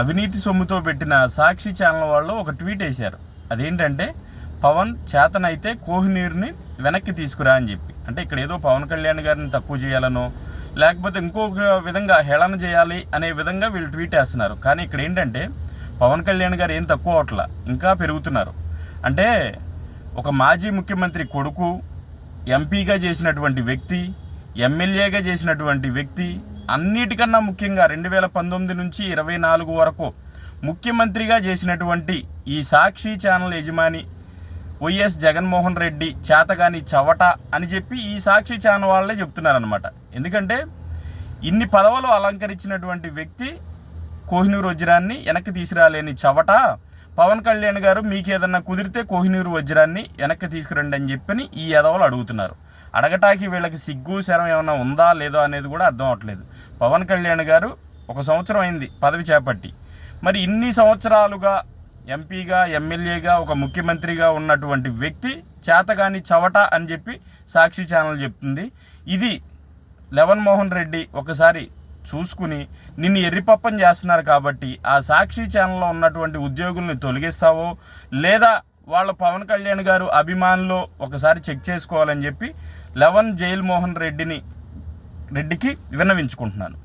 అవినీతి సొమ్ముతో పెట్టిన సాక్షి ఛానల్ వాళ్ళు ఒక ట్వీట్ వేశారు. అదేంటంటే పవన్ చేతనైతే కోహినీర్ని వెనక్కి తీసుకురా అని చెప్పి. అంటే ఇక్కడ ఏదో పవన్ కళ్యాణ్ గారిని తక్కువ చేయాలనో లేకపోతే ఇంకొక విధంగా హేళన చేయాలి అనే విధంగా వీళ్ళు ట్వీట్ వేస్తున్నారు. కానీ ఇక్కడ ఏంటంటే పవన్ కళ్యాణ్ గారు ఏం తక్కువ అవట్ల ఇంకా పెరుగుతున్నారు. అంటే ఒక మాజీ ముఖ్యమంత్రి కొడుకు ఎంపీగా చేసినటువంటి వ్యక్తి ఎమ్మెల్యేగా చేసినటువంటి వ్యక్తి అన్నిటికన్నా ముఖ్యంగా రెండు వేల పంతొమ్మిది నుంచి ఇరవై నాలుగు వరకు ముఖ్యమంత్రిగా చేసినటువంటి ఈ సాక్షి ఛానల్ యజమాని వైఎస్ జగన్మోహన్ రెడ్డి చేతగాని చవట అని చెప్పి ఈ సాక్షి ఛానల్ వాళ్ళే చెప్తున్నారనమాట ఎందుకంటే ఇన్ని పదవులు అలంకరించినటువంటి వ్యక్తి కోహినూరు వజ్రాన్ని వెనక్కి తీసుకురాలేని చవట పవన్ కళ్యాణ్ గారు మీకు ఏదన్నా కుదిరితే కోహినూరు వజ్రాన్ని వెనక్కి తీసుకురండి అని చెప్పని ఈ యదవలు అడుగుతున్నారు. అడగటానికి వీళ్ళకి సిగ్గు శరం ఏమైనా ఉందా లేదో అనేది కూడా అర్థం అవట్లేదు. పవన్ కళ్యాణ్ గారు ఒక సంవత్సరం అయింది పదవి చేపట్టి. మరి ఇన్ని సంవత్సరాలుగా ఎంపీగా ఎమ్మెల్యేగా ఒక ముఖ్యమంత్రిగా ఉన్నటువంటి వ్యక్తి చేతగాని చవట అని చెప్పి సాక్షి ఛానల్ చెప్తుంది. ఇది లెవన్ మోహన్ రెడ్డి ఒకసారి చూసుకుని నిన్ను ఎర్రిపప్పం చేస్తున్నారు కాబట్టి ఆ సాక్షి ఛానల్లో ఉన్నటువంటి ఉద్యోగుల్ని తొలగిస్తావో లేదా వాళ్ళ పవన్ కళ్యాణ్ గారు అభిమానులు ఒకసారి చెక్ చేసుకోవాలని చెప్పి లెవన్ జైల్ మోహన్ రెడ్డిని రెడ్డికి విన్నవించుకుంటున్నాను.